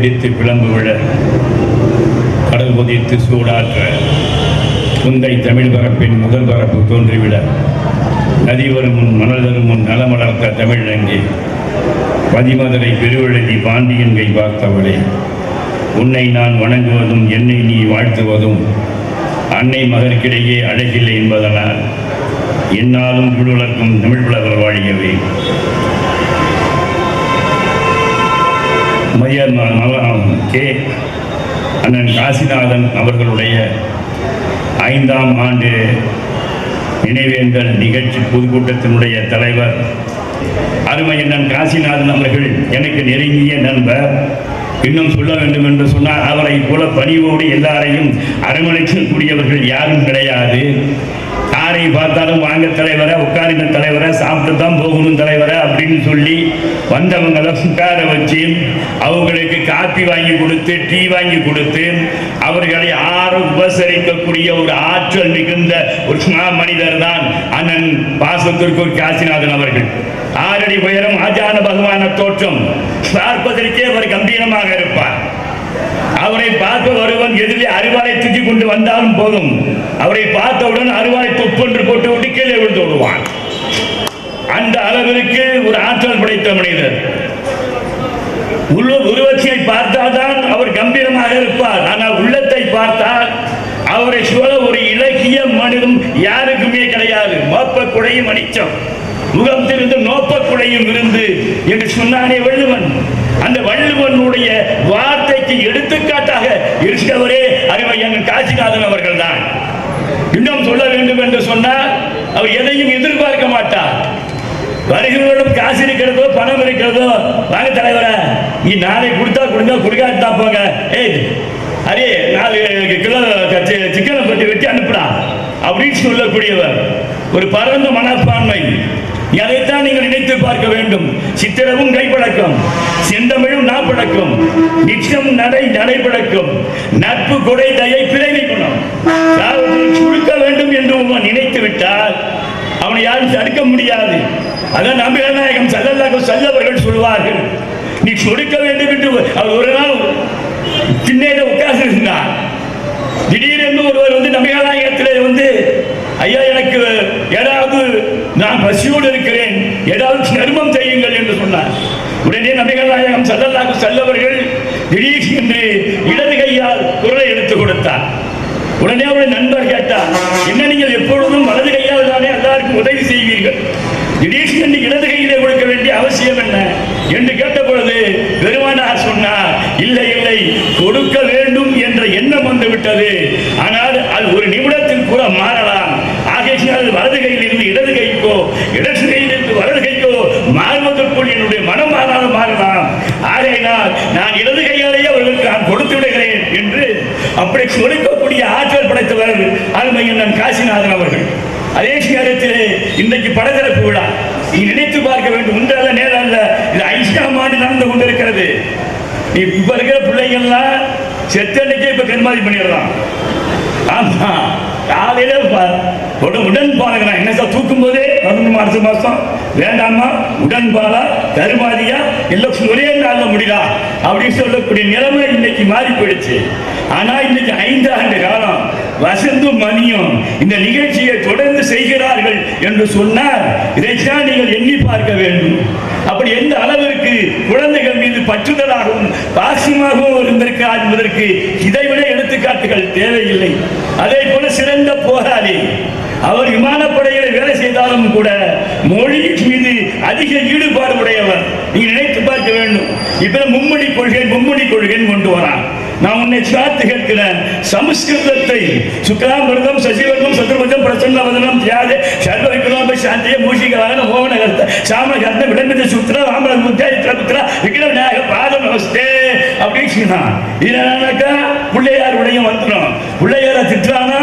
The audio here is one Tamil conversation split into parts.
வெடித்து விளம்பு விழ கடல் கொதித்து சூடாற்ற குந்தை தமிழ் பரப்பின் முதல் பரப்பு தோன்றிவிட நதி வரும் முன் மணல் தரும் முன் நலமலர்த்த தமிழங்கே பதிமதுரை பெருவெழுதி பாண்டியன் கை பார்த்தவளே உன்னை நான் வணங்குவதும் என்னை நீ வாழ்த்துவதும் அன்னை மகருக்கிடையே அழகில்லை என்பதனால் என்னாலும் விடுவளர்க்கும் தமிழ் புலவர் வாழியவே. மையர் கே. அண்ணன் காசிநாதன் அவர்களுடைய ஐந்தாம் ஆண்டு நினைவேந்தல் நிகழ்ச்சி பொதுக்கூட்டத்தினுடைய தலைவர். அருமை அண்ணன் காசிநாதன் அவர்கள் எனக்கு நெருங்கிய நண்பர். இன்னும் சொல்ல வேண்டும் என்று சொன்னால் அவரை போல பணிவோடு எல்லாரையும் அரவணைக்கக்கூடியவர்கள் யாரும் கிடையாது. யாரை பார்த்தாலும் வாங்க தலைவரை உட்காருங்க தலைவரை சாப்பிட்டு தான் போகணும் தலைவரை அப்படின்னு சொல்லி வந்தவங்களை உட்கார வச்சு அவங்களுக்கு காப்பி வாங்கி கொடுத்து டீ வாங்கி கொடுத்து அவர்களை யாரும் உபசரிக்கக்கூடிய ஒரு ஆற்றல் மிகுந்த ஒரு மனிதர் தான் அண்ணன் பாசத்திற்கு காசிநாதன் அவர்கள். ஆறடி உயரம் ஆஜான பகவான தோற்றம். பார்ப்பதற்கே அவர் கம்பீரமாக இருப்பார். அவரை பார்க்க வருவன் எதிரே அருவாளை தூக்கி கொண்டு வந்தாலும் போதும். அவரை பார்த்தவுடன் அருவாளை தொப்பென்று போட்டு விட்டு கீழே விழுந்து விடுவான். அந்த அளவிற்கு ஒரு ஆற்றல் படைத்த மனிதர். உள்ள உருவத்தை பார்த்தால்தான் அவர் கம்பீரமாக இருப்பார். ஆனால் உள்ளத்தை பார்த்தால் அவரை சொல்ல ஒரு இலக்கிய மனிதம் யாருக்குமே கிடையாது. மோப்ப குடையும் முகம் திருந்து நோப்ப குடையும் இருந்து என்று சொன்னானே வள்ளுவன். அந்த வள்ளுவனுடைய வார்த்தை வார்த்தைக்கு எடுத்துக்காட்டாக இருந்தவரே அறிவையன் காசிநாதன் அவர்கள் தான் இன்னும் சொல்ல வேண்டும் என்று சொன்னால் அவர் எதையும் எதிர்பார்க்க மாட்டார். வருகிறவர்களும் காசு இருக்கிறதோ பணம் இருக்கிறதோ வாங்க தலைவரே நீ நாளை கொடுத்தா கொடுங்க கொடுக்காட்டா போங்க. ஏய் அரே நாலு கிலோ சிக்கனை பற்றி வெட்டி அனுப்புடா. அப்படின்னு சொல்லக்கூடியவர். ஒரு பரந்த மனப்பான்மை. அதைத்தான் நீங்கள் நினைத்து பார்க்க வேண்டும். சித்திரமும் கைப்பழக்கம் செந்தமிழும் நாப்பழக்கம் நிச்சயம் நடை நடைபழக்கம் நட்பு கொடை தயை பிழைமை குணம். யாரும் சுருக்க வேண்டும் என்று உமா நினைத்து விட்டால் அவனை யாரும் தடுக்க முடியாது. அதான் நம்பிநாயகம் சல்லல்லாஹு சல்லவர்கள் சொல்வார்கள். நீ சொடுக்க வேண்டும் என்று அவர் ஒரு நாள் திண்ணையில உட்கார்ந்து இருந்தார் திடீரென்று ஒருவர் வந்து நம்பிநாயகத்திலே வந்து ஐயா எனக்கு ஏதாவது நான் பசியோடு இருக்கிறேன் ஏதாவது நர்மம் செய்யுங்கள் என்று சொன்னார். உடனே நபிகள் நாயகம் சல்லல்லாஹு செல்லவர்கள் திடீர் என்று இடது கையால் குரலை எடுத்துக் கொடுத்தார். உடனே அவருடைய நண்பர் கேட்டார் என்ன நீங்கள் எப்பொழுதும் வலது கையால் தானே எல்லாருக்கும் உதவி செய்வீர்கள்? திடீர் என்று இடது கையிலே கொடுக்க வேண்டிய அவசியம் என்ன? என்று கேட்ட பொழுது பெருமானார் சொன்னார் இல்லை இல்லை கொடுக்க வேண்டும் என்ற எண்ணம் வந்து விட்டது ஆனால் அது ஒரு நிமிடத்தில் கூட மாறலாம். ஆகையால் வலது கையில் இருந்து இடது கைக்கோ இடது கையில் இருந்து வலது கைக்கோ மாறுவதற்குள் என்னுடைய மனம் மாறாத மாறலாம் ஆகையினால் நான் இடது கையாலேயே அவர்களுக்கு நான் கொடுத்து விடுகிறேன் என்று அப்படி கொடுக்கக்கூடிய ஆற்றல் படைத்தவர் அருமையன் காசிநாதன் அவர்கள். அதே நேரத்திலே இன்றைக்கு படத்திறப்பு விழா. நீ நினைத்து பார்க்க வேண்டும். ஒன்றல்ல நேரம் அல்ல. இது ஐந்தாம் ஆண்டு நடந்து கொண்டிருக்கிறது. நீ இப்ப இருக்கிற பிள்ளைங்கள்லாம் செத்தன்னைக்கே இப்ப கண்மாதி பண்ணிடலாம். ஆமா. காலையில ப- உடன் பாலகனா என்ன சார் தூக்கும் போதே பதினொன்று மாசம் மாசம். வேண்டாமா உடன் பாலா கருமாதியா எல்லாம் ஒரே நாள்ல முடியலா அப்படின்னு சொல்லக்கூடிய நிலைமை இன்னைக்கு மாறி போயிடுச்சு. ஆனா இன்னைக்கு ஐந்து ஆண்டு காலம் வசந்தும் மணியும் இந்த நிகழ்ச்சியை தொடர்ந்து செய்கிறார்கள் என்று சொன்னார் இதைத்தான் நீங்கள் எண்ணி பார்க்க வேண்டும். அப்படி எந்த அளவிற்கு குழந்தைகள் மீது பற்றுதலாகவும் பாசமாகவும் இருந்திருக்கிறார் என்பதற்கு இதைவிட எடுத்துக்காட்டுகள் தேவையில்லை. அதே போல சிறந்த போராளி. அவர் விமானப்படைகளை வேலை செய்தாலும் கூட மொழியின் மீது அதிக ஈடுபாடு உடையவர். நீங்க நினைத்து பார்க்க வேண்டும். இப்ப மும்மொழி கொள்கை மும்மொழி கொள்கைன்னு கொண்டு வரான். நான் உன்னை சாத்து கேட்கிறேன். சமஸ்கிருதத்தை சுக்ராமிருதம் சசிவர்ணம் சதுர்வதம் பிரசன்ன வதனம் தியாக சர்வவிக்ரம சாந்திய மூஷிகவான மோகனகர்த்த சாமகர்த்த விடம்பித சுத்திர ராமர முத்திர புத்திர விக்ர விநாயக பாத நமஸ்தே அப்படின்னு சொன்னான் இதனாக்கா பிள்ளையாருடைய மந்திரம் பிள்ளையார திட்டுறானா?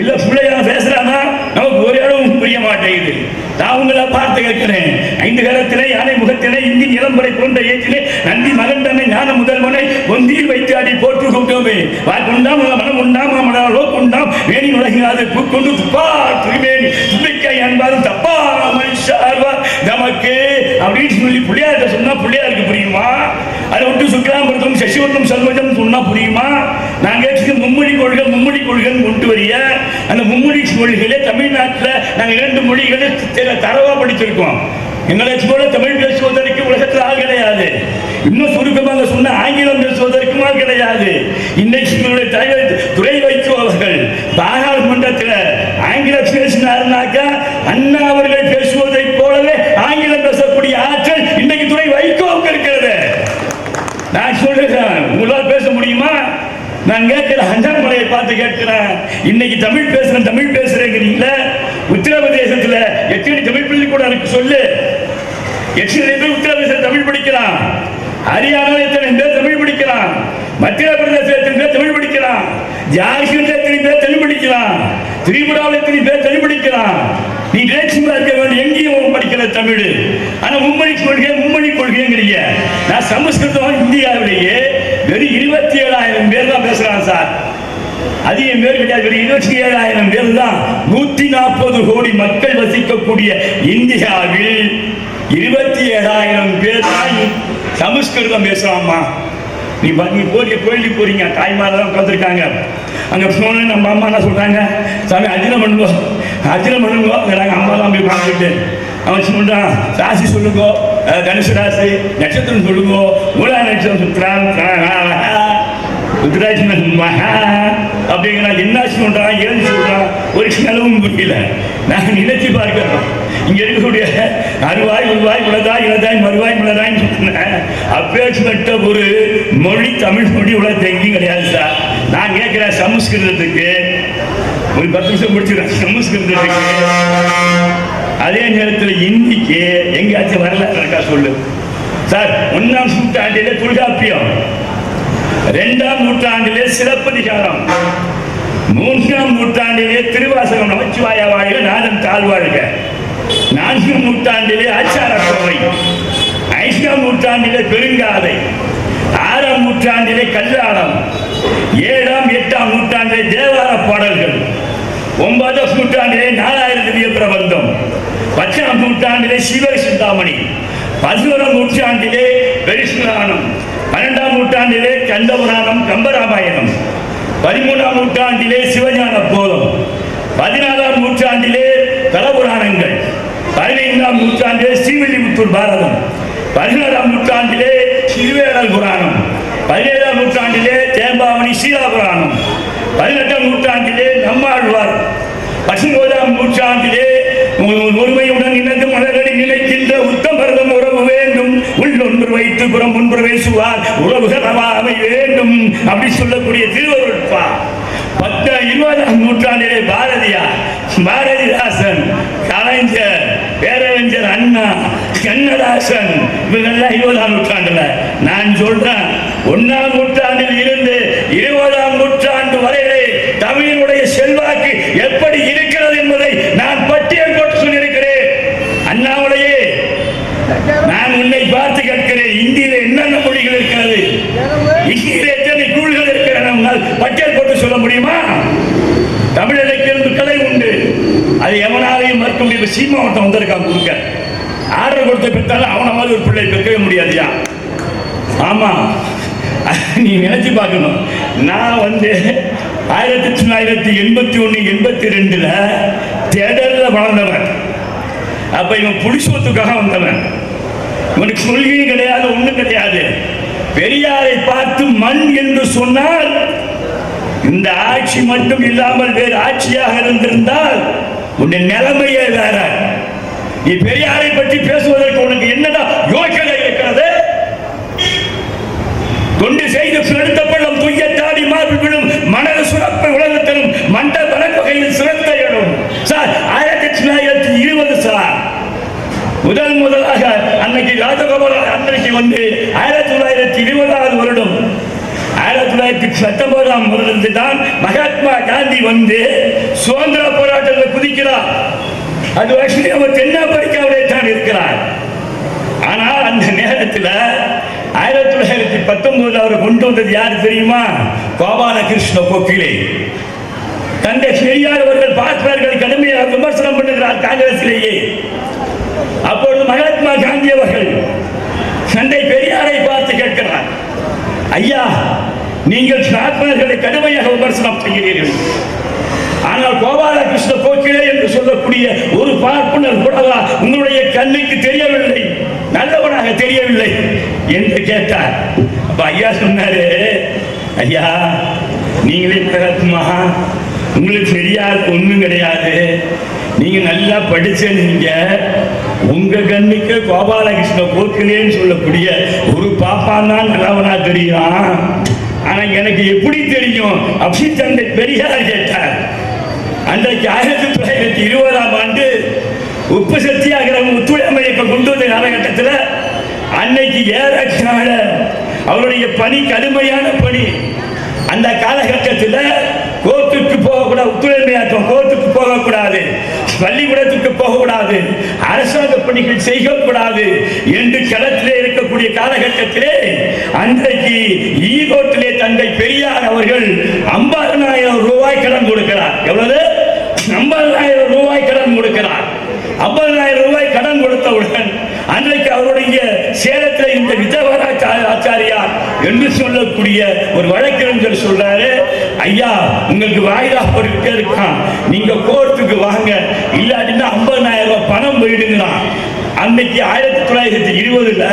இல்ல பிள்ளையார பேசுறானா? நமக்கு ஒரு இடமும் புரிய மாட்டேங்குது. நான் உங்களை பார்த்து கேட்கிறேன். ஐந்து காலத்திலே யானை முகத்திலே இந்தி நிலம்பரை போன்ற ஏற்றிலே நந்தி மகண்டனை ஞான முதல்வனை ஒந்தியில் வைத்து அடி போட்டு கொண்டோமே. வாக்குண்டாம் மனம் உண்டாம் மனோ கொண்டாம் வேணி நுழையாது பூக்கொண்டு துப்பா திருமேனி தும்பிக்கை அன்பாரும் தப்பா மனுஷார்வா நமக்கு அப்படின்னு சொல்லி பிள்ளையார்கிட்ட சொன்னா பிள்ளையாருக்கு புரியுமா? அதை விட்டு சுக்லாமிருதம் சசிவர்ணம் செல்வஜம் சொன்னா புரியுமா? நான் கேட்டு மும்மொழி கொள்கை மும்மொழி கொள்கைன்னு கொண்டு வரிய. அந்த மும்மொழி மொழிகளே தமிழ்நாட்டில் நாங்கள் இரண்டு மொழிகளை தரவா படிச்சிருக்கோம். எங்களை போல தமிழ் பேசுவதற்கு உலகத்தில் ஆள் கிடையாது. இன்னும் சுருக்கமாக சொன்ன ஆங்கிலம் பேசுவதற்கும் ஆள் கிடையாது. இன்னைக்கு எங்களுடைய தலைவர் துறை வைத்து அவர்கள் பாராளுமன்றத்தில் ஆங்கிலம் பேசினாருனாக்கா அண்ணா அவர்கள் பேசுவது போலவே ஆங்கிலம் பேசக்கூடிய ஆற்றல் இன்னைக்கு துறை வைகோவுக்கு இருக்கிறது நான் சொல்றேன் உங்களால் பேச முடியுமா நான் கேட்கிறேன் அஞ்சாமலையை பார்த்து கேட்கிறேன். இன்னைக்கு தமிழ் பேசுறேன் தமிழ் பேசுறேங்கிறீங்கள உத்தரப்பிரதேசத்துல எத்தனை தமிழ் கூட எனக்கு சொல்லு. எத்தனை பேர் உத்தரப்பிரதேசம் தமிழ் படிக்கிறான். ஹரியானாவில் எத்தனை பேர் தமிழ் படிக்கிறான். மத்திய பிரதேசத்தில் எத்தனை பேர் தமிழ் படிக்கிறான். ஜார்க்கண்ட் எத்தனை பேர் தமிழ் படிக்கிறான். திரிபுராவில் எத்தனை பேர் தமிழ் படிக்கிறான். நீ ரேஷன்ல இருக்க வேண்டிய எங்கேயும் படிக்கிற தமிழ். ஆனா மும்மொழி கொள்கை மும்மொழி கொள்கைங்கிறீங்க. நான் சமஸ்கிருதம் இந்தியாவிலேயே ஏழாயிரம் பேர் தான் பேசுறாங்க சார். அதிகம் பேர் கிடையாது. வெறும் இருபத்தி ஏழாயிரம் பேர் தான் நூத்தி நாற்பது கோடி மக்கள் வசிக்கக்கூடிய இந்தியாவில் இருபத்தி ஏழாயிரம் பேர் தான் சமஸ்கிருதம் பேசுறாமா நீ நீ போறிய கோயிலுக்கு போறீங்க. தாய்மாரெல்லாம் உட்காந்துருக்காங்க அங்க போன நம்ம அம்மா என்ன சொல்றாங்க? சாமி அர்ஜுனம் பண்ணுங்க. அர்ஜுனம் பண்ணுங்க. அம்மா தான் போய் பார்த்துட்டு அவன் சொல்கிறான் ராசி சொல்லுங்க. தனுசு ராசி நட்சத்திரம் சொல்லுங்கோ. மூலா நட்சத்திரம் சுத்துறான் ருத்ராட்சன் மகா. அப்படிங்கிற என்ன சொல்றான் ஏன் சொல்றான் ஒரு செலவும் புரியல. நாங்கள் நினைச்சு பார்க்கிறோம் இங்க இருக்கக்கூடிய அருவாய் உருவாய் உலதாய் இளதாய் மறுவாய் முளதாய் சொன்னேன் அப்பேற்பட்ட ஒரு மொழி தமிழ் மொழி உலகத்தில் எங்கேயும் கிடையாது சார். நான் கேட்கிறேன் சமஸ்கிருதத்துக்கு. ஒரு பத்து நிமிஷம் முடிச்சிடறேன் சமஸ்கிருதத்துக்கு. அதே நேரத்தில் இந்திக்கு எங்கேயாச்சும் வரலாறு இருக்கா சொல்லு. சார் ஒன்னாம் நூற்றாண்டிலே தொல்காப்பியம் இரண்டாம் நூற்றாண்டிலே சிறப்பதிகாரம் மூன்றாம் நூற்றாண்டிலே திருவாசகம் நமச்சிவாய வாழ்க நாதன் தாழ்வாழ்க. நான்காம் நூற்றாண்டிலே ஆச்சார கோவை. ஐந்தாம் நூற்றாண்டிலே பெருங்காதை. ஆறாம் நூற்றாண்டிலே கல்யாணம் ஏழாம் எட்டாம் நூற்றாண்டிலே தேவார பாடல்கள். ஒன்பதாம் நூற்றாண்டிலே நாலாயிரம் திவ்ய பிரபந்தம். பத்தாம் நூற்றாண்டிலே சிவ சிந்தாமணி. பதினோராம் நூற்றாண்டிலே பெரிசுராணம் பன்னெண்டாம் நூற்றாண்டிலே கண்டபுராணம் கம்பராமாயணம். பதிமூன்றாம் நூற்றாண்டிலே சிவஞான கோலம் பதினாறாம் நூற்றாண்டிலே தலபுராணங்கள் பதினைந்தாம் நூற்றாண்டிலே ஸ்ரீவில்லிபுத்தூர் பாரதம். பதினாறாம் நூற்றாண்டிலே சிறுவேடல் புராணம். பதினேழாம் நூற்றாண்டிலே தேம்பாவணி சீலா புராணம் பதினெட்டாம் நூற்றாண்டிலே நம்மாழ்வார். பசுங்கோதாம் நூற்றாண்டிலே உங்கள் ஒருமையுடன் இணைந்து உறவு வேண்டும். உள்ளொன்று வைத்து புறம் ஒன்று பேசுவார். உறவுகள் அவை வேண்டும். அப்படி சொல்லக்கூடிய திருவருட்பா. பத்து இருபதாம் நூற்றாண்டிலே பாரதியார் பாரதிதாசன் கலைஞர் பேரறிஞர் அண்ணா கண்ணதாசன் இவங்கெல்லாம் இருபதாம் நூற்றாண்டுல. நான் சொல்றேன் ஒன்னாம் நூற்றாண்டில் இருந்து இருபதாம் நூற்றாண்டு வரையிலே தமிழினுடைய செல்வாக்கு எப்படி இருக்கிறது என்பதை நான் பட்டியல் போட்டு சொல்லியிருக்கிறேன் அண்ணாமலையே நான் உன்னை பார்த்து கேட்கிறேன். இந்தியில என்னென்ன மொழிகள் இருக்கிறது இந்தியில எத்தனை நூல்கள் இருக்கிறது உன்னால் பட்டியல் போட்டு சொல்ல முடியுமா? தமிழருக்கு இருந்து கலை உண்டு. அது எவனாலையும் மறுக்க முடியும் சீமாவட்டம் வந்திருக்கான் கொடுக்க ஆர்டர் கொடுத்த பெற்றாலும் அவனை மாதிரி ஒரு பிள்ளை பெற்கவே முடியாதுயா? ஆமா. நீ நினைச்சு பார்க்கணும். நான் வந்து ஆயிரத்தி தொள்ளாயிரத்தி எண்பத்தி ஒன்று எண்பத்தி ரெண்டில் தேடலில் வளர்ந்தவன். அப்போ இவன் புடிசோத்துக்காக வந்தவன். இவனுக்கு கொள்கையும் கிடையாது ஒண்ணும் கிடையாது. பெரியாரை பார்த்து மண் என்று சொன்னால் இந்த ஆட்சி மட்டும் இல்லாமல் வேறு ஆட்சியாக இருந்திருந்தால் உன்னை நிலைமையே வேற. நீ பெரியாரை பற்றி பேசுவதற்கு உனக்கு என்னடா யோசனை இருக்கிறது? தொண்டு செய்து சிறந்த பள்ளம் துய்ய தாடி மார்பு விழும் மணல் சுரப்பை உலகத்திலும் மண்ட வனப்பகையில் சிறந்த இடம் சார் ஆயிரத்தி தொள்ளாயிரத்தி இருபது சார். முதல் முதலாக அன்னைக்கு ராஜகோபால அன்னைக்கு வந்து ஆயிரத்தி தொள்ளாயிரத்தி இருபதாவது வருடம் ஆயிரத்தி தொள்ளாயிரத்தி பத்தொன்பதாம் வருடத்தில் தான் மகாத்மா காந்தி வந்து சுதந்திர போராட்டத்தில் குதிக்கிறார். அது வருஷம் அவர் தென்னாப்பிரிக்காவிலே தான் இருக்கிறார். ஆனால் அந்த நேரத்தில் ஆயிரத்தி தொள்ளாயிரத்தி பத்தொன்பதுல அவர் கொண்டு வந்தது யார் தெரியுமா? கோபாலகிருஷ்ண கோகிலே. தந்தை பெரியார் அவர்கள் பார்ப்பார்கள் கடுமையாக விமர்சனம் பண்ணுகிறார் காங்கிரசிலேயே. அப்பொழுது மகாத்மா காந்தி அவர்கள் சண்டை பெரியாரை பார்த்து கேட்கிறார் ஐயா நீங்கள் சாத்மர்களை கடுமையாக விமர்சனம் செய்கிறீர்கள். ஆனால் கோபாலகிருஷ்ண போக்கிலே என்று சொல்லக்கூடிய ஒரு பார்ப்பனர் கூடவா உங்களுடைய கண்ணுக்கு தெரியவில்லை நல்லவனாக தெரியவில்லை? என்று கேட்டார். அப்ப ஐயா சொன்னாரு ஐயா நீங்களே மகாத்மா உங்களுக்கு தெரியாது ஒண்ணும் கிடையாது. நீங்க நல்லா படிச்ச நீங்க உங்க கண்ணுக்கு கோபாலகிருஷ்ண போக்கிலேன்னு சொல்லக்கூடிய ஒரு பாப்பான் தான் நல்லவனா தெரியும். ஆனா எனக்கு எப்படி தெரியும்? அப்படி தந்தை பெரியார் கேட்டார். அன்றைக்கு ஆயிரத்தி தொள்ளாயிரத்தி இருபதாம் ஆண்டு உப்பு சத்தியாகிரகம் ஒத்துழைமை இப்ப கொண்டு வந்த காலகட்டத்தில் அன்னைக்கு ஏறக்கால அவருடைய பணி கடுமையான பணி. அந்த காலகட்டத்தில் போகக்கூடாது ஒத்துழைமையாக்கம் கோர்ட்டுக்கு போகக்கூடாது பள்ளிக்கூடத்துக்கு போகக்கூடாது அரசாங்க பணிகள் செய்யக்கூடாது என்று களத்திலே இருக்கக்கூடிய காலகட்டத்திலே அன்றைக்கு ஈரோட்டிலே தந்தை பெரியார் அவர்கள் ஐம்பதனாயிரம் ரூபாய் கடன் கொடுக்கிறார். எவ்வளவு? ஐம்பதனாயிரம் ரூபாய் கடன் கொடுக்கிறார். ஐம்பதனாயிரம் ரூபாய் கடன் கொடுத்தவுடன் அன்றைக்கு அவருடைய சேலத்தில் இந்த விஜயவராஜ ஆச்சாரியார் என்று சொல்லக்கூடிய ஒரு வழக்கறிஞர் சொல்றாரு ஐயா உங்களுக்கு வாய்தா போட்டுக்கிட்டே இருக்கான். நீங்க கோர்ட்டுக்கு வாங்க. இல்லாட்டினா ஐம்பதாயிரம் ரூபாய் பணம் போயிடுங்களாம் அன்னைக்கு ஆயிரத்தி தொள்ளாயிரத்தி இருபதுல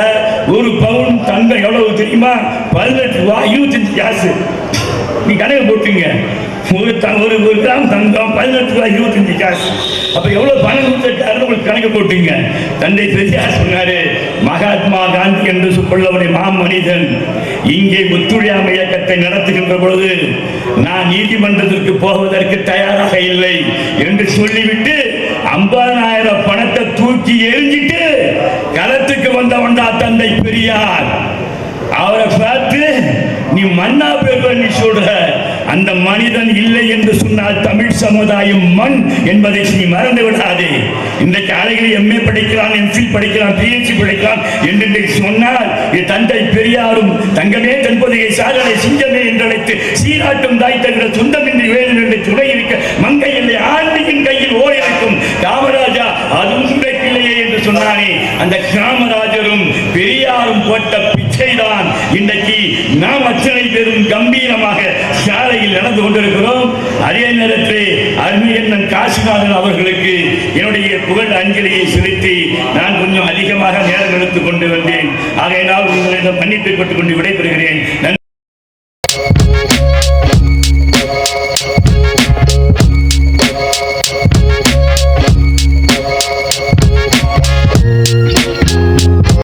ஒரு பவுன் தங்கம் எவ்வளவு தெரியுமா? பதினெட்டு ரூபாய் இருபத்தஞ்சு காசு. நீ கணக்கு போட்டுங்க. ஒரு ஒரு ஒரு கிராம் தங்கம் பதினெட்டு ரூபாய் இருபத்தஞ்சு காசு. அப்ப எவ்வளவு பணம் கொடுத்துட்டாரு உங்களுக்கு கணக்கு போட்டீங்க. தந்தை பெரியார் சொன்னாரு மகாத்மா காந்தி என்று சொல்லக்கூடிய மாமனிதன். இங்கே ஒத்துழையாமை இயக்கத்தை நடத்துகின்ற பொழுது நான் நீதிமன்றத்திற்கு போவதற்கு தயாராக இல்லை என்று சொல்லிவிட்டு ஐம்பதாயிரம் பணத்தை தூக்கி எரிஞ்சிட்டு களத்துக்கு வந்தவன்டா தந்தை பெரியார் அவரை பார்த்து நீ மன்னா பேர் நீ சொல்ற அந்த மனிதன் இல்லை என்று சொன்னால் தமிழ் சமுதாயம் மண் என்பதை நீ மறந்து விடாதே இன்றைக்கு அழகில் எம்ஏ படிக்கலாம் எம்ஃபில் படிக்கலாம் பிஹெச்டி படிக்கலாம் என்று சொன்னால் என் தந்தை பெரியாரும் தங்கமே தன்பதையை சாதனை சிங்கமே என்றழைத்து சீராட்டும் தாய் தங்கிற சொந்தமின்றி வேறு என்று துணை இருக்க மங்கை இல்லை ஆண்டியின் கையில் ஓடி இருக்கும் காமராஜா அதுவும் கிடைக்கலையே இல்லையே என்று சொன்னானே. அந்த காமராஜரும் பெரியாரும் போட்ட பிச்சைதான் இன்றைக்கு நாம் அச்சனை பெரும் கம்பீரமாக சாலையில் நடந்து கொண்டிருக்கிறோம். அதே நேரத்தில் அருமையண்ணன் காசிநாதன் அவர்களுக்கு என்னுடைய புகழ் அஞ்சலியை செலுத்தி நான் கொஞ்சம் அதிகமாக நேரம் எடுத்துக் கொண்டு வந்தேன். ஆகையினால் உங்களிடம் மன்னிப்பு பெற்றுக் கொண்டு விடைபெறுகிறேன். நன்றி.